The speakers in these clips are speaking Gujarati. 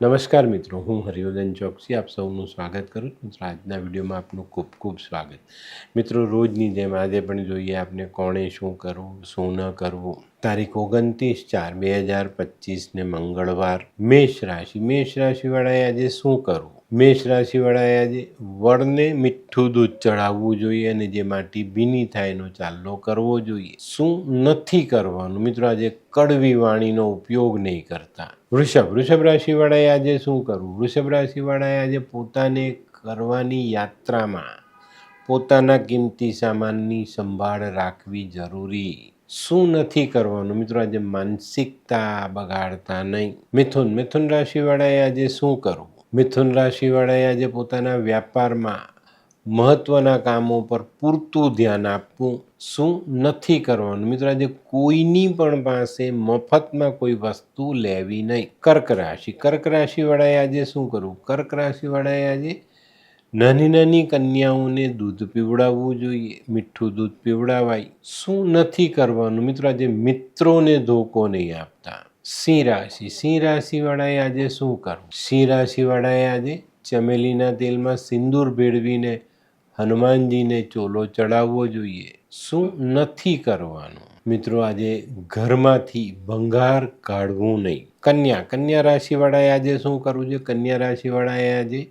નમસ્કાર મિત્રો, હું હરિવર્ધન ચોકસી આપ સૌનું સ્વાગત કરું છું. મિત્રો, આજના વિડીયોમાં આપનું ખૂબ ખૂબ સ્વાગત. મિત્રો, રોજની જેમ આજે પણ જોઈએ આપને કોણે શું કરવું, શું ન કરવું. તારીખ ઓગણત્રીસ ચાર બે હજાર પચીસને મંગળવાર મેષ રાશિ મેષ રાશિવાળાએ આજે શું કરવું? મેષ રાશિવાળાએ આજે વડને મીઠું દૂધ ચડાવવું જોઈએ અને જે માટી ભીની થાય એનો ચાલ્લો કરવો જોઈએ. શું નથી કરવાનું? મિત્રો, આજે કડવી વાણીનો ઉપયોગ નહીં કરતા. વૃષભ વૃષભ રાશિવાળાએ આજે શું કરવું? વૃષભ રાશિવાળાએ આજે પોતાને કરવાની યાત્રામાં પોતાના કિંમતી સામાનની સંભાળ રાખવી જરૂરી. શું નથી કરવાનું? મિત્રો, આજે માનસિકતા બગાડતા નહીં. મિથુન મિથુન રાશિવાળાએ આજે શું કરવું? મિથુન રાશિવાળાએ આજે પોતાના વ્યાપારમાં મહત્ત્વના કામો પર પૂરતું ધ્યાન આપવું શું નથી કરવાનું? મિત્રો, આજે કોઈની પણ પાસે મફતમાં કોઈ વસ્તુ લેવી નહીં. કર્ક રાશિ. કર્ક રાશિવાળાએ આજે શું કરવું? કર્ક રાશિવાળાએ આજે નાની નાની કન્યાઓને દૂધ પીવડાવવું જોઈએ, મીઠું દૂધ પીવડાવાય. શું નથી કરવાનું? મિત્રો, આજે મિત્રોને ધોકો નહીં આપતા. સિંહ રાશિ. સિંહ રાશિવાળાએ આજે શું કરવું? સિંહ રાશિવાળાએ આજે ચમેલીના તેલમાં સિંદૂર ભેળવીને હનુમાનજીને ચોલો ચડાવવો જોઈએ. શું નથી કરવાનું? મિત્રો, આજે ઘરમાંથી ભંગાર કાઢવું નહીં. કન્યા. કન્યા રાશિવાળાએ આજે શું કરવું જોઈએ? કન્યા રાશિવાળાએ આજે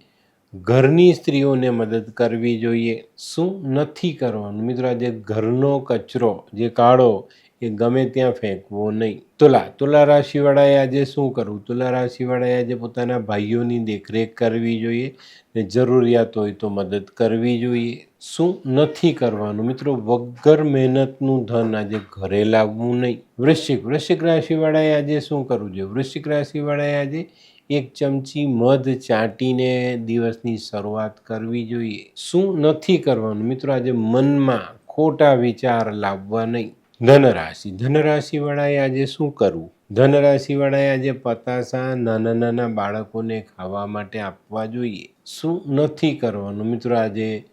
ઘરની સ્ત્રીઓને મદદ કરવી જોઈએ. શું નથી કરવાનું? મિત્રો, આજે ઘરનો કચરો જે કાઢો એ ગમે ત્યાં ફેંકવો નહીં. તુલા તુલા રાશિવાળાએ આજે શું કરવું? તુલા રાશિવાળાએ આજે પોતાના ભાઈઓની દેખરેખ કરવી જોઈએ ને જરૂરિયાત હોય તો મદદ કરવી જોઈએ. શું નથી કરવાનું? મિત્રો, વગર મહેનતનું ધન આજે ઘરે લાવવું નહીં. વૃશ્ચિક વૃશ્ચિક રાશિવાળાએ આજે શું કરવું જોઈએ? વૃશ્ચિક રાશિવાળાએ આજે એક ચમચી મધ ચાટીને દિવસની શરૂઆત કરવી જોઈએ. શું નથી કરવાનું? મિત્રો, આજે મનમાં ખોટા વિચાર લાવવા નહીં. ધનરાશિ. ધનરાશિવાળાએ આજે શું કરવું? ધનરાશિવાળાએ આજે પતાસા નાના નાના બાળકોને ખાવા માટે આપવા જોઈએ. શું નથી કરવાનું? મિત્રો, આજે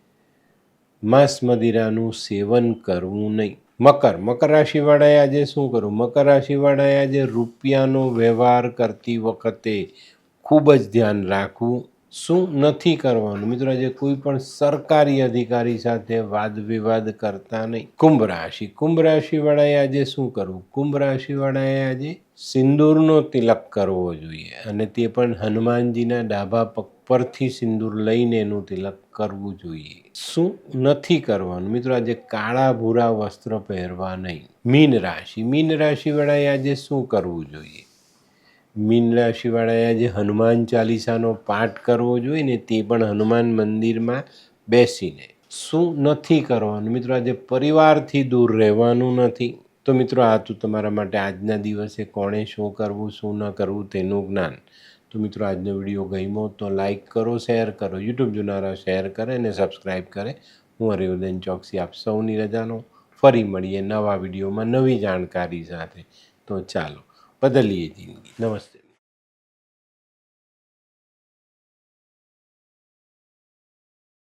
માંસ મદિરાનું સેવન કરવું નહીં. મકર. મકર રાશિવાળાએ આજે શું કરવું? મકર રાશિવાળાએ આજે રૂપિયાનો વ્યવહાર કરતી વખતે ખૂબ જ ધ્યાન રાખવું. શું નથી કરવાનું? મિત્રો, આજે કોઈ પણ સરકારી અધિકારી સાથે વાદ વિવાદ કરતા નહીં. કુંભ રાશિ. કુંભ રાશિવાળાએ આજે શું કરવું? કુંભ રાશિવાળાએ આજે સિંદૂરનો તિલક કરવો જોઈએ અને તે પણ હનુમાનજીના ડાબા પગ પરથી સિંદૂર લઈને એનું તિલક કરવું જોઈએ. શું નથી કરવાનું? મિત્રો, આજે કાળા ભૂરા વસ્ત્ર પહેરવા નહીં. મીન રાશિ. મીન રાશિવાળાએ આજે શું કરવું જોઈએ? મીન રાશિવાળાએ જે હનુમાન ચાલીસાનો પાઠ કરવો જોઈએ ને તે પણ હનુમાન મંદિરમાં બેસીને. શું નથી કરવાનું? મિત્રો, આજે પરિવારથી દૂર રહેવાનું નથી. તો મિત્રો, આ તો તમારા માટે આજના દિવસે કોણે શું કરવું, શું ન કરવું તેનું જ્ઞાન. તો મિત્રો, આજનો વીડિયો ગમ્યો તો લાઇક કરો, શેર કરો. યુટ્યુબ જોનારા શેર કરે અને સબસ્ક્રાઈબ કરે. હું હરિવર્ધન ચોકસી આપ સૌની રજાનો ફરી મળીએ નવા વિડીયોમાં નવી જાણકારી સાથે. તો ચાલો. बदलिए जी नमस्ते